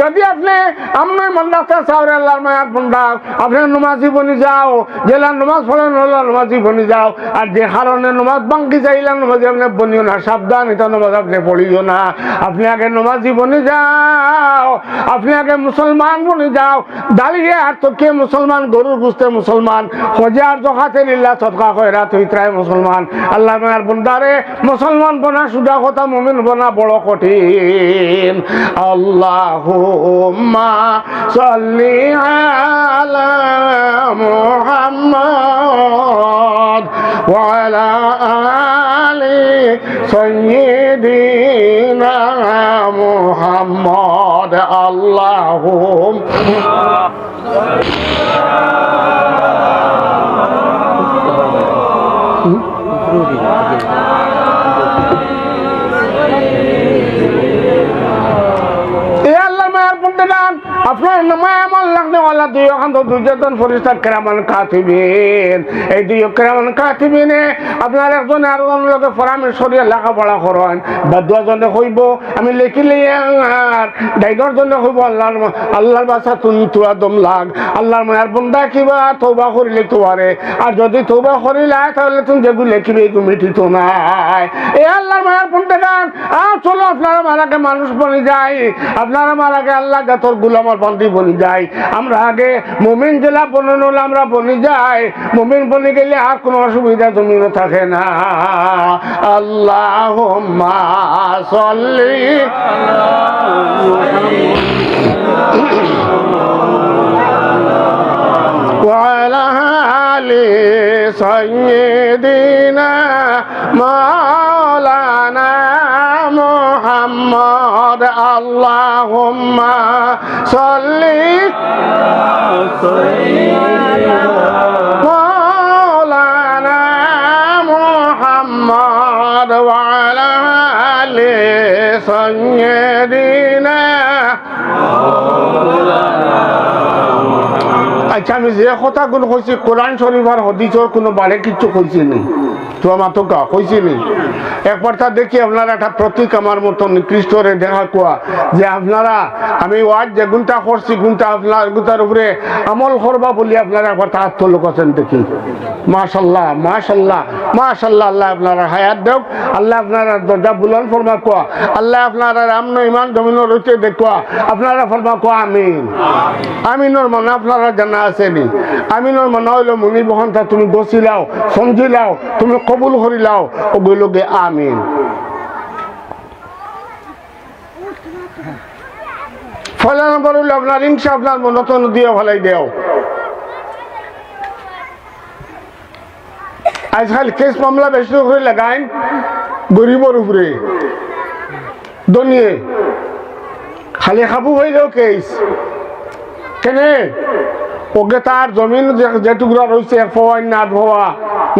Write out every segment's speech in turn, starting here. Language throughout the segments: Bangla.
যদি আপনি আপনার মন্দাতে চাওরে আল্লাহর মায়ার বন্ধা আপনি নমাজি বনি যাও জেলা নমাজ পড়েন হলো নমাজি বনি যাও, আর যে কারণে নমাজ বাঙ্কি চাইলে নমাজি আপনি বনিও না, সাবধান, এটা নমাজ আপনি পড়িও না। আপনি আগে নমাজি বনি যাও, আপনি আগে মুসলমান বনি যাও। দাঁড়িয়ে আর তো কে মুসলমান, গরুর বুঝতে মুসলমান হজার জখাতে লিল্লা সৎকা কয়রা তুই ত্রায় মুসলমান। আল্লাহ মায়ার বন্দারে মুসলমান বনা সুদা কথা, মুমিন বনা বড় কঠিন। আল্লাহুম্মা সাল্লি আলা মুহাম্মদ ওয়া আলা আলি সাইয়্যিদিনা মুহাম্মদ আল্লাহুম্মা আপনার নামায় আমার লাগনে ওয়ালা দুই ওখান তো দুজন ফরিস্তা কেরামান কাতিবিন এই দুই কেরামান কাতিবিনে আপনার একজন আর লোকে পরামর্শ দিয়ে লেখাপড়া করেন। বা দুজনে হইব, আমি লিখিলে আর ডাইডর জন্য হইব আল্লাহর আল্লাহর বাসা তুই দম লাগ। আল্লাহর মায়ার বন্দা কিবা তৌবা করিলে তোয়ারে আর। যদি তৌবা করিলে, তাহলে তুমি যেগুলো লিখিবে নাই। এ আল্লাহর মায়ার বন্দেগান, আর চলো আপনারা মারাকে মানুষ বনে যায় আপনারা মারাকে আল্লাহ জাতর গুলামর বন্দি বনি যাই আমরা আগে মুমিন জেলা বনে নলে আমরা বনি যাই। মুমিন বনে গেলে আর কোনো অসুবিধা তুমি থাকে না। আল্লাহ সল্লি মোহাম্মদ আল্লাহ সল্লি মৌলানা মোহাম্মদ ওয়ালা আচ্ছা আমি যে কথাগুলো কইছি, কোরআন শরীফ আর হদিসর কোনো বারে কিছু কইছি নি? তো আমার তো কা কইছি নি? একবার তা দেখি আপনারা একটা প্রতীক আমার মতন খ্রিস্টরে দেখা কোয়া, যে আপনারা, আমি ওয়াজ যে গুণটা করছি গুণটা আপনার গুতার উপরে আমল করবা বলি আপনারা একবার তো লোক আছেন দেখি। মাশাল্লাহ মাশাল্লাহ মাশাল্লাহ, আল্লাহ আপনারা হায়াত দেব আল্লাহ আপনারা দরজা বুলন ফরমা কোয়া, আল্লাহ আপনারা রামন ইমান জমিন রইতে দেখোয়া, আপনারা ফরমা কোয়া, আমিন। আমিনোর মনে আপনারা জানা আসেনি আমিনোর মনে হইল মুনি বহনটা তুমি বসিলাও সমঝিলাও তুমি কবুল করিলাও ওগুলোকে আমিন। ফলে নম্বর হইল আপনার আপনার দিয়ে দেও আজকাল কেস মামলা বেশি করে লাগাইন গরিবর উপরে দনিয়ে খালি খাবু হইলেও কেস কেনে? ওকে তার জমিন যেটুকুরা রয়েছে এক ফোয়াই না ধোয়া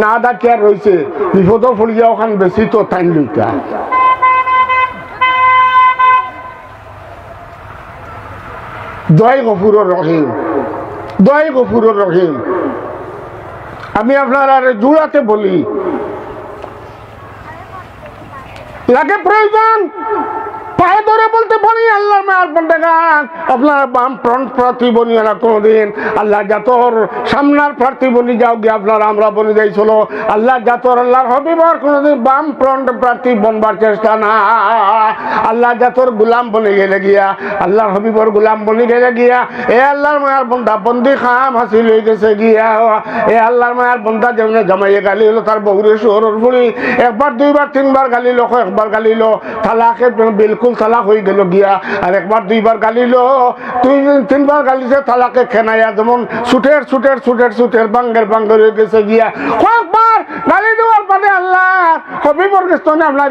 না কেয়ার রয়েছে বিপদও পড়ি যাও ওখান বেশি তো টাইম লইতা দয় গফুরর রহিম দয় গফুরর রহিম। আমি আপনার আর জুড়াতে বলি, লাগে প্রয়োজন। পায়ে ধরে বলতে পারি, আল্লাহ আপনার বাম ফ্রন্ট প্রার্থী বনি না কোনোদিন। আল্লাহ জাতর সামনার প্রার্থী বনি যাও গিয়ে আপনারা আমরা বনি যাইছিল আল্লাহ জাতর, আল্লাহর হবিবর কোনোদিন বাম ফ্রন্ট প্রার্থী বনবার চেষ্টা না। আল্লাহ জাতর গুলাম বনে গেলে গিয়া, আল্লাহর হবিবর গুলাম বনি গেলে গিয়া, এ আল্লাহর মায়ার বন্ধা বন্দি খাম হাসিল হয়ে গেছে গিয়া। এ আল্লাহর মায়ার বন্ধা যেমন জামাইয়ে গালি হলো, তার বহুরে শহরের ফুড়ি। একবার, দুইবার, তিনবার গালি লোক একবার গালিল তালাকে বিলকুল তালাক হয়ে গেল গিয়া। আর একবার দুইবার গালিল। তুই তিনবার গালিছে, তালাকে খেনাইয়া যেমন সুটের সুটের সুটের সুটের বাঙ্গের বাঙ্গের হয়ে গেছে গিয়া। কয়েকবার গালি দেওয়ার পরে আল্লাহ। আপনার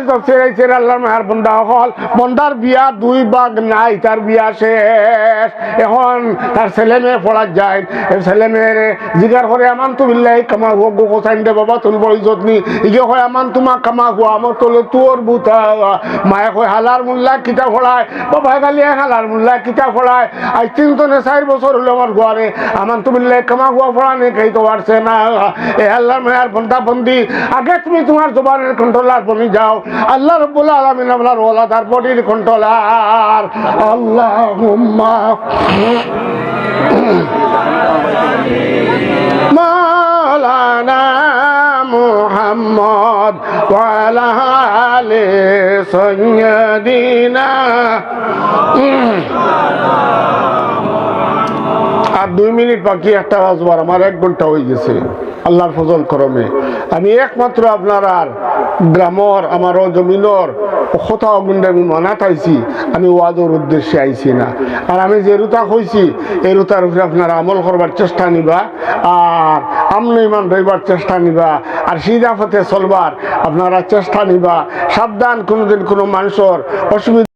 আল্লাহর মায়ার বন্ধা হল। বন্ধার বিয়া দুই বাঘ নাই, তার বিয়া শেষ। এখন তার ছেলে মেয়ে পড়া যায়। ছেলে মেয়ের জিগার করে কামা হুয়া? গো কোসাইন দে, বাবা বড় ইজত নি। ইগে হয় কামা হুয়া? আমার তোলে তোর বুতা মায়ে কয়, হালার মুল্লা কিতা ফড়ায় বাবা গালিয়ে হালার মুল্লা কিতা ফড়ায় আজ তিন তো নে চার বছর হলো আমার ঘরে। আমান তো কামা হুয়া? ফড়া নে তো পারছে না। এ আল্লাহর মায়ার বন্ধা বন্দি আগে হে তুমি তোমার জবানের কন্ট্রোলার বনি যাও। আল্লাহ রব্বুল আলমিন আপনার ওলাদার বডির কন্ট্রোলার। আল্লাহ মালানা মোহাম্মদ ওয়ালালে দিনা আর দুই মিনিট বাকি একটা বাজবার আমার এক ঘণ্টা হয়ে গেছে। আল্লাহর ফজল করমে। আমি একমাত্র আপনার আর গ্রামর, আমার জমিনর কোথাও গুন্ডে আমি মানা পাইছি আমি ওয়াজের উদ্দেশ্যে আইছি না। আর আমি যে রুতা হয়েছি এই রুতার উপরে আপনারা আমল করবার চেষ্টা নিবা, আর আমন ইমান রইবার চেষ্টা নিবা, আর পথে চলবার আপনারা চেষ্টা নিবা। সাবধান কোনোদিন কোনো মানুষের অসুবিধা